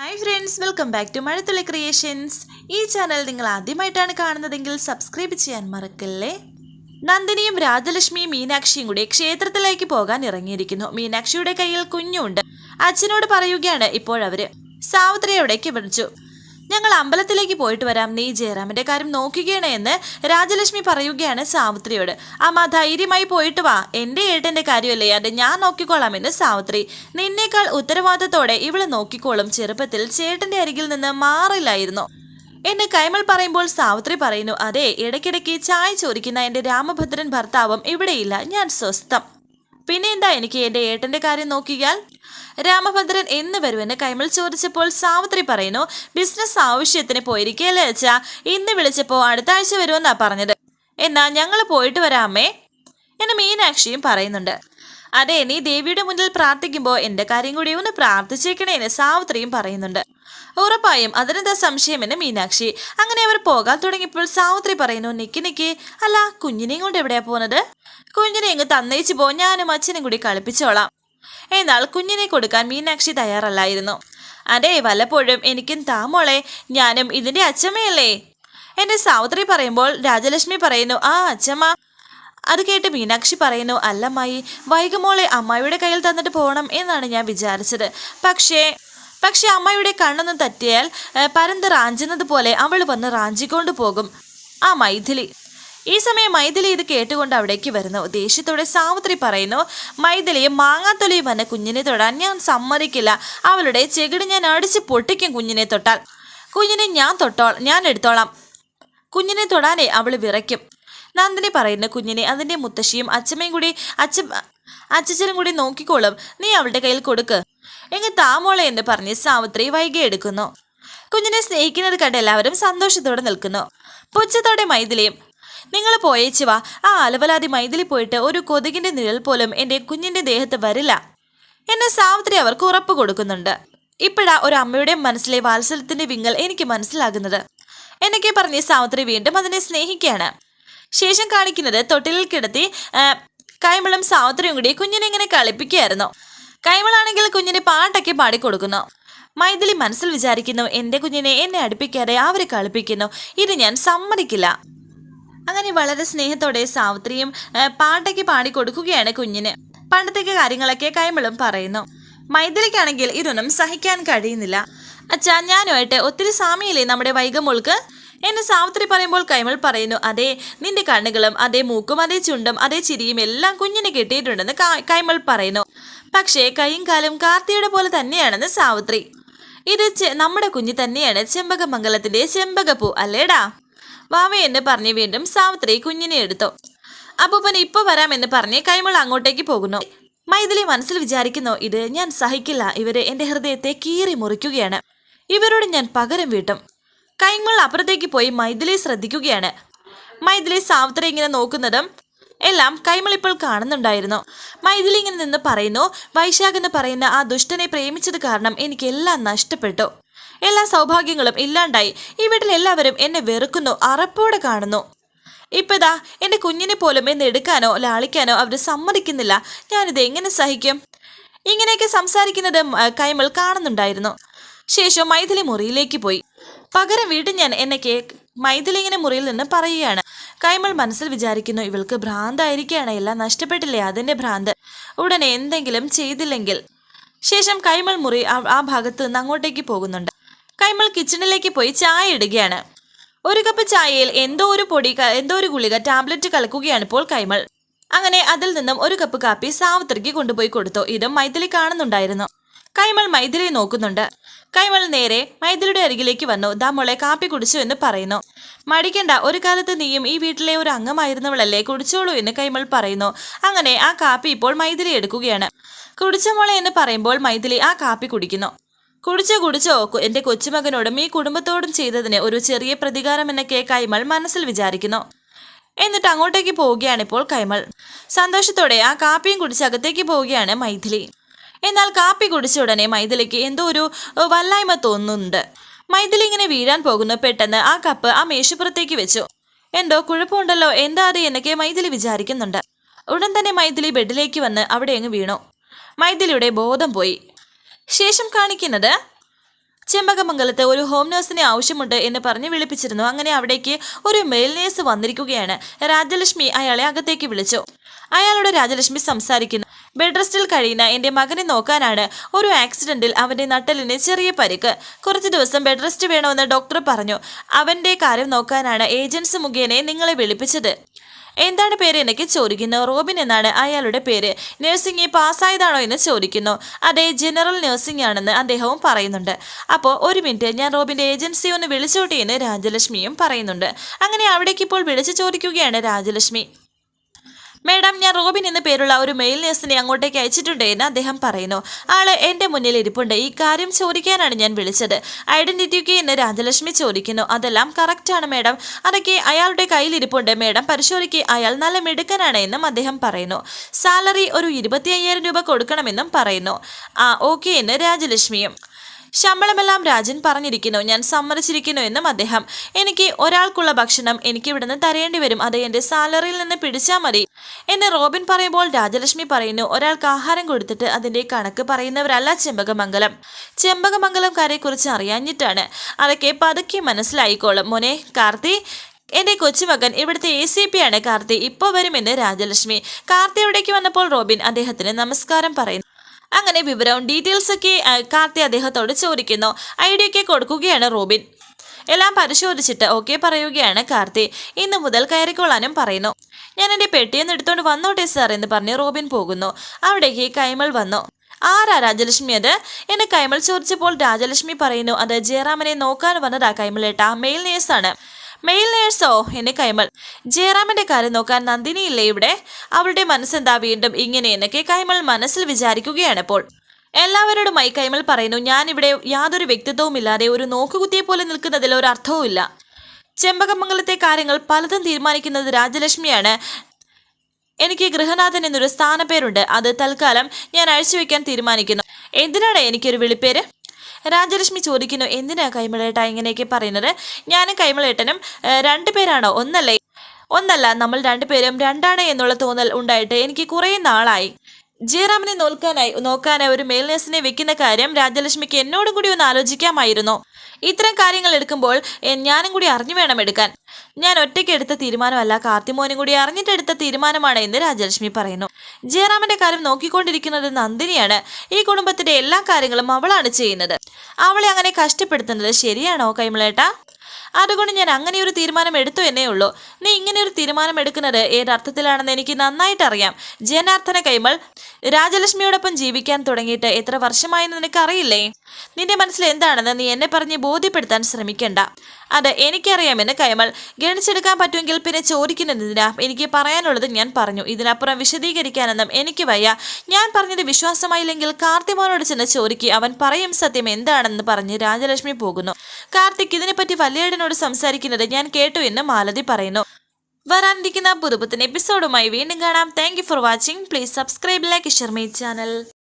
Hi friends welcome back to Mazhathulli creations ഈ channel നിങ്ങൾ ആദ്യമായിട്ടാണ് കാണുന്നതെങ്കിൽ സബ്സ്ക്രൈബ് ചെയ്യാൻ മറക്കല്ലേ? നന്ദിനിയും രാജലക്ഷ്മിയും മീനാക്ഷിയും കൂടി ക്ഷേത്രത്തിലേക്ക് പോകാൻ ഇറങ്ങിയിരിക്കുന്നു. മീനാക്ഷിയുടെ കയ്യിൽ കുഞ്ഞുണ്ട്. അച്ഛനോട് പറയുകയാണ് ഇപ്പോഴവര് സാവിത്രിയോടേക്ക് വിളിച്ചു. ഞങ്ങൾ അമ്പലത്തിലേക്ക് പോയിട്ട് വരാം നീ ജയറാമിന്റെ കാര്യം നോക്കുകയാണ് എന്ന് രാജലക്ഷ്മി പറയുകയാണ് സാവിത്രിയോട്. അമ്മ ധൈര്യമായി പോയിട്ട് വാ. എന്റെ ഏട്ടന്റെ കാര്യമല്ലേ? അത് ഞാൻ നോക്കിക്കോളാം എന്ന് സാവിത്രി. നിന്നേക്കാൾ ഉത്തരവാദിത്തത്തോടെ ഇവൾ നോക്കിക്കോളും. ചെറുപ്പത്തിൽ ചേട്ടന്റെ അരികിൽ നിന്ന് മാറില്ലായിരുന്നു. എന്നെ കൈമൾ പറയുമ്പോൾ സാവിത്രി പറയുന്നു അതെ ഇടയ്ക്കിടയ്ക്ക് ചായ ചോദിക്കുന്ന എന്റെ രാമഭദ്രൻ ഭർത്താവും ഇവിടെയില്ല. ഞാൻ സ്വസ്ഥം. പിന്നെ എന്താ എനിക്ക് എന്റെ ഏട്ടന്റെ കാര്യം നോക്കിയാൽ രാമഭദ്രൻ എന്ന് വരുമെന്ന് കൈമൾ ചോദിച്ചപ്പോൾ സാവിത്രി പറയുന്നു ബിസിനസ് ആവശ്യത്തിന് പോയിരിക്കുകയല്ലേ അച്ഛാ? ഇന്ന് വിളിച്ചപ്പോൾ അടുത്ത ആഴ്ച വരുമെന്നാ പറഞ്ഞത്. എന്നാ ഞങ്ങൾ പോയിട്ട് വരാമേ എന്ന് മീനാക്ഷിയും പറയുന്നുണ്ട്. അതെ നീ ദേവിയുടെ മുന്നിൽ പ്രാർത്ഥിക്കുമ്പോൾ എന്റെ കാര്യം കൂടി ഒന്ന് പ്രാർത്ഥിച്ചേക്കണേന്ന് സാവിത്രിയും പറയുന്നുണ്ട്. ഉറപ്പായും അതിനെന്താ സംശയമെന്ന് മീനാക്ഷി? അങ്ങനെ അവർ പോകാൻ തുടങ്ങിയപ്പോൾ സാവിത്രി പറയുന്നു നിക്ക് നിക്ക്. അല്ല കുഞ്ഞിനെയും കൊണ്ട് എവിടെയാ പോകുന്നത് കുഞ്ഞിനെ ഇങ്ങ് തന്നയിച്ചു പോ. ഞാനും അച്ഛനും കൂടി കളിപ്പിച്ചോളാം. എന്നാൽ കുഞ്ഞിനെ കൊടുക്കാൻ മീനാക്ഷി തയ്യാറല്ലായിരുന്നു. അതെ വല്ലപ്പോഴും എനിക്കും താമോളെ ഞാനും ഇതിന്റെ അച്ഛമ്മയല്ലേ? എന്റെ സാവിത്രി പറയുമ്പോൾ രാജലക്ഷ്മി പറയുന്നു ആ അച്ഛമ്മ. അത് കേട്ട് മീനാക്ഷി പറയുന്നു അല്ലമ്മായി വൈകുമോളെ അമ്മായിയുടെ കയ്യിൽ തന്നിട്ട് പോകണം എന്നാണ് ഞാൻ വിചാരിച്ചത്. പക്ഷേ പക്ഷേ അമ്മയുടെ കണ്ണൊന്നും തട്ടിയാൽ ഏ, പരന്ത് റാഞ്ചുന്നത് പോലെ അവൾ വന്ന് റാഞ്ചിക്കൊണ്ട് പോകും. ആ മൈഥിലി. ഈ സമയം മൈഥിലി ഇത് കേട്ടുകൊണ്ട് അവിടേക്ക് വരുന്നു. ദേഷ്യത്തോടെ സാവിത്രി പറയുന്നു മൈഥിലിയും മാങ്ങാത്തൊലിയും വന്ന് കുഞ്ഞിനെ തൊടാൻ ഞാൻ സമ്മതിക്കില്ല. അവളുടെ ചെകിട് ഞാൻ അടിച്ച് പൊട്ടിക്കും കുഞ്ഞിനെ തൊട്ടാൽ. കുഞ്ഞിനെ ഞാൻ തൊട്ടോൾ ഞാൻ എടുത്തോളാം. കുഞ്ഞിനെ തൊടാനേ അവൾ വിറയ്ക്കും. നന്ദിനി പറയുന്ന കുഞ്ഞിനെ അതിന്റെ മുത്തശ്ശിയും അച്ഛമ്മയും കൂടി അച്ഛ അച്ഛനും കൂടി നോക്കിക്കോളും. നീ അവളുടെ കയ്യിൽ കൊടുക്ക്. എങ്ങ താമോളെ എന്ന് പറഞ്ഞ് സാവിത്രി വൈകി എടുക്കുന്നു. കുഞ്ഞിനെ സ്നേഹിക്കുന്നത് കണ്ട് എല്ലാവരും സന്തോഷത്തോടെ നിൽക്കുന്നു. പുച്ഛത്തോടെ മൈഥിലിയും നിങ്ങൾ പോയേച്ചു വാ ആ അലവലാതി മൈഥിലി പോയിട്ട് ഒരു കൊതുകിന്റെ നിഴൽ പോലും എന്റെ കുഞ്ഞിന്റെ ദേഹത്ത് വരില്ല എന്നെ സാവിത്രി അവർക്ക് ഉറപ്പ് കൊടുക്കുന്നുണ്ട്. ഇപ്പോഴാ ഒരു അമ്മയുടെ മനസ്സിലെ വാത്സല്യത്തിന്റെ വിങ്ങൽ എനിക്ക് മനസ്സിലാകുന്നത്. എന്നൊക്കെ പറഞ്ഞ് സാവിത്രി വീണ്ടും അതിനെ സ്നേഹിക്കുകയാണ്. ശേഷം കാണിക്കുന്നത് തൊട്ടിലിൽ കിടത്തി കൈമളും സാവിത്രിയും കൂടി കുഞ്ഞിനെ ഇങ്ങനെ കളിപ്പിക്കുകയായിരുന്നു. കൈമളാണെങ്കിൽ കുഞ്ഞിനെ പാട്ടൊക്കെ പാടിക്കൊടുക്കുന്നു. മൈഥിലി മനസ്സിൽ വിചാരിക്കുന്നു എന്റെ കുഞ്ഞിനെ എന്നെ അടുപ്പിക്കാതെ അവരെ കളിപ്പിക്കുന്നു. ഇത് ഞാൻ സമ്മതിക്കില്ല. അങ്ങനെ വളരെ സ്നേഹത്തോടെ സാവിത്രിയും പാട്ടൊക്കെ പാടിക്കൊടുക്കുകയാണ് കുഞ്ഞിന്. പണ്ടത്തേക്ക് കാര്യങ്ങളൊക്കെ കൈമളും പറയുന്നു. മൈഥിലിക്കാണെങ്കിൽ ഇതൊന്നും സഹിക്കാൻ കഴിയുന്നില്ല. അച്ഛാ ഞാനുമായിട്ട് ഒത്തിരി സാമ്യയില്ലേ നമ്മുടെ വൈകമോൾക്ക് എന്നെ സാവിത്രി പറയുമ്പോൾ കൈമൾ പറയുന്നു അതെ നിന്റെ കണ്ണുകളും അതേ മൂക്കും അതേ ചുണ്ടും അതേ ചിരിയും എല്ലാം കുഞ്ഞിനെ കിട്ടിയിട്ടുണ്ടെന്ന് കൈമൾ പറയുന്നു. പക്ഷേ കൈയും കാലും കാർത്തിയുടെ പോലെ തന്നെയാണെന്ന് സാവിത്രി. ഇത് നമ്മുടെ കുഞ്ഞു തന്നെയാണ് ചെമ്പകമംഗലത്തിന്റെ ചെമ്പകപ്പൂ അല്ലേടാ? വാവേ എന്ന് പറഞ്ഞ് വീണ്ടും സാവിത്രി കുഞ്ഞിനെ എടുത്തു. അപ്പൂപ്പൻ ഇപ്പൊ വരാമെന്ന് പറഞ്ഞ് കൈമൾ അങ്ങോട്ടേക്ക് പോകുന്നു. മൈഥിലി മനസ്സിൽ വിചാരിക്കുന്നു ഇത് ഞാൻ സഹിക്കില്ല ഇവർ എന്റെ ഹൃദയത്തെ കീറി മുറിക്കുകയാണ്. ഇവരോട് ഞാൻ പകരം വീട്ടും. കൈമൾ അപ്പുറത്തേക്ക് പോയി മൈഥിലി ശ്രദ്ധിക്കുകയാണ്. മൈഥിലി സാവിത്രി ഇങ്ങനെ നോക്കുന്നതും എല്ലാം കൈമൾ ഇപ്പോൾ കാണുന്നുണ്ടായിരുന്നു. മൈഥിലി ഇങ്ങനെ നിന്ന് പറയുന്നു വൈശാഖ് എന്ന് പറയുന്ന ആ ദുഷ്ടനെ പ്രേമിച്ചത് കാരണം എനിക്ക് എല്ലാം നഷ്ടപ്പെട്ടു. എല്ലാ സൗഭാഗ്യങ്ങളും ഇല്ലാണ്ടായി. ഈ വീട്ടിൽ എല്ലാവരും എന്നെ വെറുക്കുന്നു അറപ്പോടെ കാണുന്നു. ഇപ്പതാ എന്റെ കുഞ്ഞിനെ പോലും എന്ന് എടുക്കാനോ ലാളിക്കാനോ അവർ സമ്മതിക്കുന്നില്ല. ഞാനിത് എങ്ങനെ സഹിക്കും? ഇങ്ങനെയൊക്കെ സംസാരിക്കുന്നത് കൈമൾ കാണുന്നുണ്ടായിരുന്നു. ശേഷം മൈഥിലി മുറിയിലേക്ക് പോയി. പകരം വീട്ടിൽ ഞാൻ എന്നെ കേക്ക് മൈഥിലിങ്ങിനെ മുറിയിൽ നിന്ന് പറയുകയാണ്. കൈമൾ മനസ്സിൽ വിചാരിക്കുന്നു ഇവൾക്ക് ഭ്രാന്തായിരിക്കുകയാണ്. എല്ലാം നഷ്ടപ്പെട്ടില്ലേ? അതിന്റെ ഭ്രാന്ത്. ഉടനെ എന്തെങ്കിലും ചെയ്തില്ലെങ്കിൽ. ശേഷം കൈമൾ മുറി ആ ഭാഗത്ത് നിന്ന് അങ്ങോട്ടേക്ക് പോകുന്നുണ്ട്. കൈമൾ കിച്ചണിലേക്ക് പോയി ചായ ഇടുകയാണ്. ഒരു കപ്പ് ചായയിൽ എന്തോ ഒരു പൊടി എന്തോ ഒരു ഗുളിക ടാബ്ലറ്റ് കലക്കുകയാണ് ഇപ്പോൾ കൈമൾ. അങ്ങനെ അതിൽ നിന്നും ഒരു കപ്പ് കാപ്പി സാവിത്രിക്ക് കൊണ്ടുപോയി കൊടുത്തു. ഇതും മൈഥിലി കാണുന്നുണ്ടായിരുന്നു. കൈമൾ മൈഥിലിയെ നോക്കുന്നുണ്ട്. കൈമൾ നേരെ മൈഥിലിയുടെ അരികിലേക്ക് വന്നു. ദാ മോളെ കാപ്പി കുടിച്ചു എന്ന് പറയുന്നു. മടിക്കണ്ട ഒരു കാലത്ത് നീയും ഈ വീട്ടിലെ ഒരു അംഗമായിരുന്നവളല്ലേ? കുടിച്ചോളൂ എന്ന് കൈമൾ പറയുന്നു. അങ്ങനെ ആ കാപ്പി ഇപ്പോൾ മൈഥിലി എടുക്കുകയാണ്. കുടിച്ച മോളെ എന്ന് പറയുമ്പോൾ മൈഥിലി ആ കാപ്പി കുടിക്കുന്നു. കുടിച്ചോ കുടിച്ചോ എന്റെ കൊച്ചുമകനോടും ഈ കുടുംബത്തോടും ചെയ്തതിന് ഒരു ചെറിയ പ്രതികാരം എന്നൊക്കെ കൈമൾ മനസ്സിൽ വിചാരിക്കുന്നു. എന്നിട്ട് അങ്ങോട്ടേക്ക് പോവുകയാണ് ഇപ്പോൾ കൈമൾ. സന്തോഷത്തോടെ ആ കാപ്പിയും കുടിച്ച് അകത്തേക്ക് പോവുകയാണ് മൈഥിലി. എന്നാൽ കാപ്പി കുടിച്ച ഉടനെ മൈഥിലിക്ക് എന്തോ ഒരു വല്ലായ്മ തോന്നുന്നുണ്ട്. മൈഥിലി ഇങ്ങനെ വീഴാൻ പോകുന്നു. പെട്ടെന്ന് ആ കപ്പ് ആ മേശപ്പുറത്തേക്ക് വെച്ചു. എന്തോ കുഴപ്പമുണ്ടല്ലോ എന്താ അത് എന്നൊക്കെ മൈഥിലി വിചാരിക്കുന്നുണ്ട്. ഉടൻ തന്നെ മൈഥിലി ബെഡിലേക്ക് വന്ന് അവിടെ അങ്ങ് വീണു. മൈഥിലിയുടെ ബോധം പോയി. ശേഷം കാണിക്കുന്നത് ചെമ്പകമംഗലത്ത് ഒരു ഹോം നേഴ്സിനെ ആവശ്യമുണ്ട് എന്ന് പറഞ്ഞ് വിളിപ്പിച്ചിരുന്നു. അങ്ങനെ അവിടേക്ക് ഒരു മെയിൽ നേഴ്സ് വന്നിരിക്കുകയാണ്. രാജലക്ഷ്മി അയാളെ അകത്തേക്ക് വിളിച്ചു. അയാളോട് രാജലക്ഷ്മി സംസാരിക്കുന്നു. ബെഡ് റെസ്റ്റിൽ കഴിയുന്ന എന്റെ മകനെ നോക്കാനാണ് ഒരു ആക്സിഡന്റിൽ അവന്റെ നട്ടലിന് ചെറിയ പരിക്ക്. കുറച്ച് ദിവസം ബെഡ് റെസ്റ്റ് വേണമെന്ന് ഡോക്ടർ പറഞ്ഞു. അവന്റെ കാര്യം നോക്കാനാണ് ഏജൻസ് മുഖേന നിങ്ങളെ വിളിപ്പിച്ചത്. എന്താണ് പേര് എനിക്ക് ചോദിക്കുന്നു. റോബിൻ എന്നാണ് അയാളുടെ പേര്. നഴ്സിംഗ് പാസ്സായതാണോ എന്ന് ചോദിക്കുന്നു. അതെ ജനറൽ നഴ്സിംഗ് ആണെന്ന് അദ്ദേഹവും പറയുന്നുണ്ട്. അപ്പോൾ ഒരു മിനിറ്റ് ഞാൻ റോബിന്റെ ഏജൻസി ഒന്ന് വിളിച്ചോട്ടെ എന്ന് രാജലക്ഷ്മിയും പറയുന്നുണ്ട്. അങ്ങനെ അവിടേക്ക് ഇപ്പോൾ വിളിച്ചു ചോദിക്കുകയാണ് രാജലക്ഷ്മി. മേഡം ഞാൻ റോബിൻ എന്ന പേരുള്ള ഒരു മെയിൽ നേഴ്സിനെ അങ്ങോട്ടേക്ക് അയച്ചിട്ടുണ്ട് എന്ന് അദ്ദേഹം പറയുന്നു. ആൾ എന്റെ മുന്നിൽ ഇരിപ്പുണ്ട്. ഈ കാര്യം ചോദിക്കാനാണ് ഞാൻ വിളിച്ചത്. ഐഡന്റിറ്റിക്ക് എന്ന് രാജലക്ഷ്മി ചോദിക്കുന്നു. അതെല്ലാം കറക്റ്റ് ആണ് മേഡം. അതൊക്കെ അയാളുടെ കയ്യിലിരിപ്പുണ്ട് മേഡം പരിശോധിക്ക്. അയാൾ നല്ല മിടുക്കനാണ് എന്നും അദ്ദേഹം പറയുന്നു. സാലറി ഒരു ഇരുപത്തി അയ്യായിരം രൂപ കൊടുക്കണമെന്നും പറയുന്നു. ആ ഓക്കെ എന്ന് രാജലക്ഷ്മിയും ശമ്പളമെല്ലാം രാജൻ പറഞ്ഞിരിക്കുന്നു ഞാൻ സമ്മതിച്ചിരിക്കുന്നു എന്നും അദ്ദേഹം. എനിക്ക് ഒരാൾക്കുള്ള ഭക്ഷണം എനിക്ക് ഇവിടുന്ന് തരേണ്ടി വരും അത് എന്റെ സാലറിയിൽ നിന്ന് പിടിച്ചാൽ മതി. എന്ന് റോബിൻ പറയുമ്പോൾ രാജലക്ഷ്മി പറയുന്നു ഒരാൾക്ക് ആഹാരം കൊടുത്തിട്ട് അതിന്റെ കണക്ക് പറയുന്നവരല്ല ചെമ്പകമംഗലം. ചെമ്പകമംഗലംകാരെക്കുറിച്ച് അറിയാഞ്ഞിട്ടാണ്. അതൊക്കെ പതുക്കെ മനസ്സിലായിക്കോളും. മോനെ കാർത്തി എന്റെ കൊച്ചുമകൻ ഇവിടുത്തെ എ സി പി ആണ് കാർത്തി ഇപ്പോൾ വരുമെന്ന് രാജലക്ഷ്മി. കാർത്തി ഇവിടേക്ക് വന്നപ്പോൾ റോബിൻ അദ്ദേഹത്തിന് നമസ്കാരം പറയുന്നു. അങ്ങനെ വിവരവും ഡീറ്റെയിൽസ് ഒക്കെ കാർത്തി അദ്ദേഹത്തോട് ചോദിക്കുന്നു. ഐഡിയ ഒക്കെ കൊടുക്കുകയാണ് റോബിൻ. എല്ലാം പരിശോധിച്ചിട്ട് ഓക്കെ പറയുകയാണ് കാർത്തി. ഇന്ന് മുതൽ കയറിക്കൊള്ളാനും പറയുന്നു. ഞാൻ എന്റെ പെട്ടിയെന്ന് എടുത്തോണ്ട് വന്നോട്ടെ സാർ എന്ന് പറഞ്ഞ് റോബിൻ പോകുന്നു. അവിടേക്ക് കൈമൾ വന്നു. ആരാ രാജലക്ഷ്മി അത്? എന്നെ കൈമൾ ചോദിച്ചപ്പോൾ രാജലക്ഷ്മി പറയുന്നു അത് ജയറാമനെ നോക്കാൻ വന്നതാ കൈമളേട്ടാ മെയിൽ നേഴ്സാണ് മെയിൽ നേഴ്സോ എന്നെ കൈമൾ. ജയറാമിന്റെ കാര്യം നോക്കാൻ നന്ദിനി ഇല്ലേ ഇവിടെ? അവളുടെ മനസ്സെന്താ വീണ്ടും ഇങ്ങനെ എന്നൊക്കെ കൈമൾ മനസ്സിൽ വിചാരിക്കുകയാണ് ഇപ്പോൾ. എല്ലാവരോടുമായി കൈമൾ പറയുന്നു ഞാനിവിടെ യാതൊരു വ്യക്തിത്വവും ഇല്ലാതെ ഒരു നോക്കുകുത്തിയെ പോലെ നിൽക്കുന്നതിൽ ഒരു അർത്ഥവും ഇല്ല. ചെമ്പകമംഗലത്തെ കാര്യങ്ങൾ പലതും തീരുമാനിക്കുന്നത് രാജലക്ഷ്മിയാണ്. എനിക്ക് ഗൃഹനാഥൻ എന്നൊരു സ്ഥാനപ്പേരുണ്ട്. അത് തൽക്കാലം ഞാൻ അഴിച്ചുവെക്കാൻ തീരുമാനിക്കുന്നു. എന്തിനാണ് എനിക്കൊരു വിളിപ്പേര്? രാജലക്ഷ്മി ചോദിക്കുന്നു എന്തിനാ കൈമളേട്ട ഇങ്ങനെയൊക്കെ പറയുന്നത്? ഞാനും കൈമളേട്ടനും രണ്ടു പേരാണോ? ഒന്നല്ലേ? ഒന്നല്ല നമ്മൾ രണ്ടുപേരും രണ്ടാണ് എന്നുള്ള തോന്നൽ ഉണ്ടായിട്ട് എനിക്ക് കുറേ നാളായി. ജയറാമിനെ നോക്കാനായി നോക്കാനായി ഒരു മെയിൽ വെക്കുന്ന കാര്യം രാജലക്ഷ്മിക്ക് എന്നോടും കൂടി ഒന്ന് ആലോചിക്കാമായിരുന്നു. ഇത്തരം കാര്യങ്ങൾ എടുക്കുമ്പോൾ ഞാനും കൂടി അറിഞ്ഞു വേണം എടുക്കാൻ. ഞാൻ ഒറ്റയ്ക്ക് എടുത്ത തീരുമാനമല്ല കാർത്തിമോനും കൂടി അറിഞ്ഞിട്ടെടുത്ത തീരുമാനമാണ് എന്ന് രാജലക്ഷ്മി പറയുന്നു. ജയറാമിന്റെ കാര്യം നോക്കിക്കൊണ്ടിരിക്കുന്നത് നന്ദിനിയാണ്. ഈ കുടുംബത്തിന്റെ എല്ലാ കാര്യങ്ങളും അവളാണ് ചെയ്യുന്നത്. അവളെ അങ്ങനെ കഷ്ടപ്പെടുത്തുന്നത് ശരിയാണോ കൈമളേട്ടാ? അതുകൊണ്ട് ഞാൻ അങ്ങനെ ഒരു തീരുമാനം എടുത്തു എന്നേ ഉള്ളൂ. നീ ഇങ്ങനെ ഒരു തീരുമാനം എടുക്കുന്നത് ഏതർത്ഥത്തിലാണെന്ന് എനിക്ക് നന്നായിട്ട് അറിയാം. ജനാർദ്ദന കൈമൾ രാജലക്ഷ്മിയോടൊപ്പം ജീവിക്കാൻ തുടങ്ങിയിട്ട് എത്ര വർഷമായെന്ന് നിനക്കറിയില്ലേ? നിന്റെ മനസ്സിൽ എന്താണെന്ന് നീ എന്നെ പറഞ്ഞ് ബോധ്യപ്പെടുത്താൻ ശ്രമിക്കണ്ട. അത് എനിക്കറിയാമെന്ന് കൈമൾ ഗണിച്ചെടുക്കാൻ പറ്റുമെങ്കിൽ പിന്നെ ചോദിക്കുന്നതിനാ എനിക്ക് പറയാനുള്ളത് ഞാൻ പറഞ്ഞു. ഇതിനപ്പുറം വിശദീകരിക്കാനൊന്നും എനിക്ക് വയ്യ. ഞാൻ പറഞ്ഞത് വിശ്വാസമായില്ലെങ്കിൽ കാർത്തിമോനോട് ചെന്ന് ചോദിക്ക്. അവൻ പറയും സത്യം എന്താണെന്ന് പറഞ്ഞ് രാജലക്ഷ്മി പോകുന്നു. കാർത്തിക് ഇതിനെപ്പറ്റി വല്യേടനോട് സംസാരിക്കുന്നത് ഞാൻ കേട്ടു എന്ന് മാലതി പറയുന്നു. വരാനിരിക്കുന്ന പുതുപുത്തൻ എപ്പിസോഡുമായി വീണ്ടും കാണാം. Thank for watching please subscribe like share channel